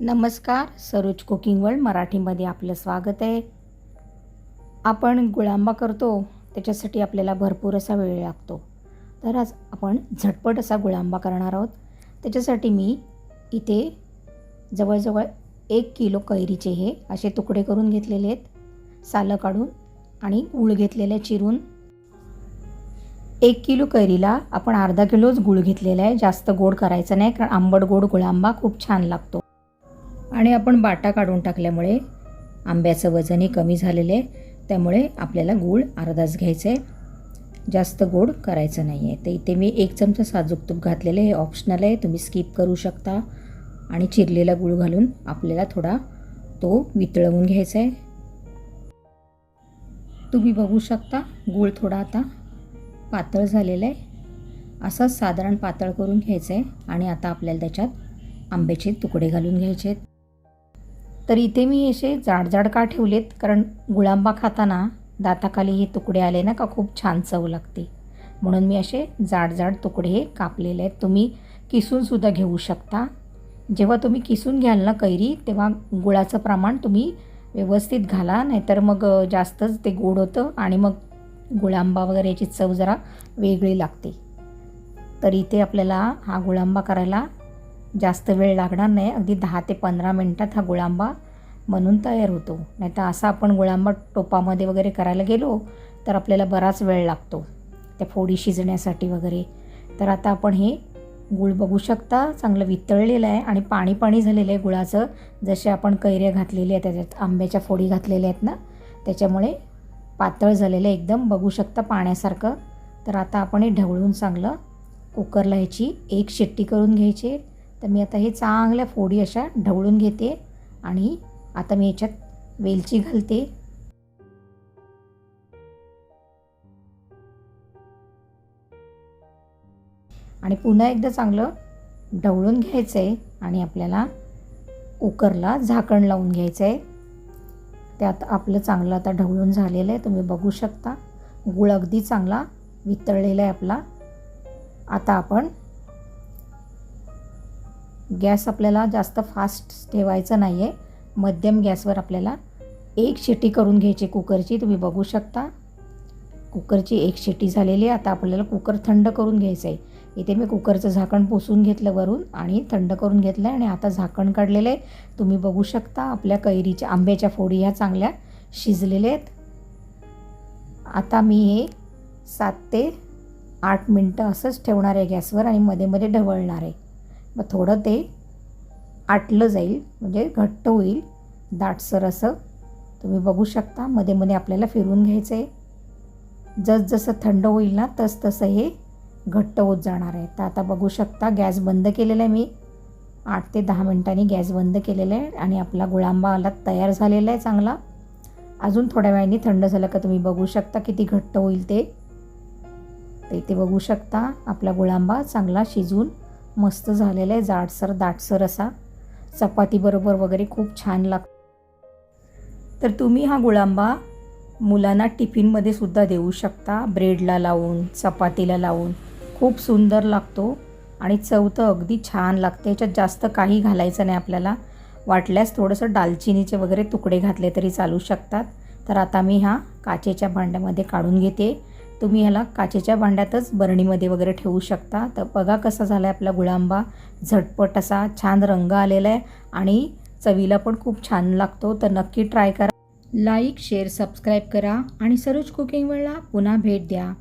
नमस्कार Saroj cooking world मराठीमध्ये आपलं स्वागत आहे. आपण गुळांबा करतो त्याच्यासाठी आपल्याला भरपूर असा वेळ लागतो. तर आज आपण झटपट असा गुळांबा करणार आहोत. त्याच्यासाठी मी इथे जवळजवळ एक किलो कैरीचे हे असे तुकडे करून घेतलेले आहेत. सालं काढून आणि गूळ घेतलेले चिरून एक किलो कैरीला आपण अर्धा किलोच गूळ घेतलेला आहे. जास्त गोड करायचं नाही कारण आंबट गोड गुळांबा खूप छान लागतो. आणि आपण बाटा काढून टाकल्यामुळे आंब्याचं वजनही कमी झालेलं आहे. त्यामुळे आपल्याला गूळ अर्धाच घ्यायचं आहे जास्त गोड करायचं नाही आहे तर इथे मी एक चमचा साजूक तूप घातलेलं हे ऑप्शनल आहे. तुम्ही स्किप करू शकता. आणि चिरलेला गूळ घालून आपल्याला थोडा तो वितळवून घ्यायचा आहे तुम्ही बघू शकता गूळ थोडा आता पातळ झालेला आहे. असंच साधारण पातळ करून घ्यायचं आहे आणि आता आपल्याला त्याच्यात आंब्याचे तुकडे घालून घ्यायचे आहेत तर इथे मी असे जाडजाड का ठेवलेत? कारण गुळांबा खाताना दाताखाली हे तुकडे आले ना का खूप छान चव लागते. म्हणून मी असे जाडजाड तुकडे हे कापलेले आहेत. तुम्ही किसूनसुद्धा घेऊ शकता. जेव्हा तुम्ही किसून घ्याल ना कैरी तेव्हा गुळाचं प्रमाण तुम्ही व्यवस्थित घाला. नाहीतर मग जास्तच ते गोड होतं आणि मग गुळांबा वगैरे याची चव जरा वेगळी लागते. तर इथे आपल्याला हा गुळांबा करायला जास्त वेळ लागणार नाही. अगदी दहा ते पंधरा मिनटात हा गुळांबा बनून तयार होतो. नाही तर असा आपण गुळांबा टोपामध्ये वगैरे करायला गेलो तर आपल्याला बराच वेळ लागतो. त्या फोडी शिजण्यासाठी वगैरे. तर आता आपण हे गुळ बघू शकता. चांगलं वितळलेलं आहे आणि पाणी पाणी झालेलं आहे गुळाचं. जसे आपण कैऱ्या घातलेल्या आहेत त्याच्यात आंब्याच्या फोडी घातलेल्या आहेत ना त्याच्यामुळे पातळ झालेलं आहे एकदम. बघू शकता पाण्यासारखं. तर आता आपण हे ढवळून चांगलं कुकरला ह्याची एक शिट्टी करून घ्यायची. तर मी आता हे चांगल्या फोडी अशा ढवळून घेते आणि आता मी याच्यात वेलची घालते. आणि पुन्हा एकदा चांगलं ढवळून घ्यायचं आहे आणि आपल्याला कुकरला झाकण लावून घ्यायचं आहे त्यात आपलं चांगलं आता ढवळून झालेलं आहे तुम्ही बघू शकता. गुळ अगदी चांगला वितळलेला आहे आपला. आता आपण गॅस आपल्याला जास्त फास्ट ठेवायचं नाही आहे मध्यम गॅसवर आपल्याला एक शिटी करून घ्यायची कुकरची तुम्ही बघू शकता. कुकरची एक शिटी झालेली आहे. आता आपल्याला कुकर थंड करून घ्यायचं आहे इथे मी कुकरचं झाकण पुसून घेतलं वरून आणि थंड करून घेतलं आहे आणि आता झाकण काढलेलं आहे. तुम्ही बघू शकता आपल्या कैरीच्या आंब्याच्या फोडी ह्या चांगल्या शिजलेल्या आहेत. आता मी हे सात ते आठ मिनटं असंच ठेवणार आहे गॅसवर आणि मध्ये मध्ये ढवळणार आहे. मग थोडं ते आटलं जाईल म्हणजे घट्ट होईल. दाटसर असं. तुम्ही बघू शकता मध्ये मध्ये आपल्याला फिरून घ्यायचं आहे जसजसं थंड होईल ना तस तसं हे घट्ट होत जाणार आहे. तर आता बघू शकता गॅस बंद केलेला आहे मी. आठ ते दहा मिनटांनी गॅस बंद केलेला आहे आणि आपला गुळांबा आला तयार झालेला आहे चांगला. अजून थोड्या वेळाने थंड झालं का तुम्ही बघू शकता किती घट्ट होईल ते. ते बघू शकता आपला गुळांबा चांगला शिजून मस्त झालेला आहे जाडसर दाटसर असा. चपातीबरोबर वगैरे खूप छान लाग तर तुम्ही हा गुळांबा मुलांना टिफिनमध्ये सुद्धा देऊ शकता. ब्रेडला लावून चपातीला लावून. खूप सुंदर लागतो आणि चव तर अगदी छान लागते. याच्यात जास्त काही घालायचं नाही आपल्याला. वाटल्यास थोडंसं दालचिनीचे वगैरे तुकडे घातले तरी चालू शकतात. तर आता मी हा काचेच्या भांड्यामध्ये काढून घेते. तुम्ही ह्याला काचेच्या भांड्यातच बरणीमध्ये वगैरे ठेवू शकता. तर बघा कसा झाला आहे आपला गुळांबा. झटपट असा छान रंग आलेला आहे आणि चवीला पण खूप छान लागतो. तर नक्की ट्राय करा. लाईक शेअर सबस्क्राईब करा आणि सरोज कुकिंग वेळला पुन्हा भेट द्या.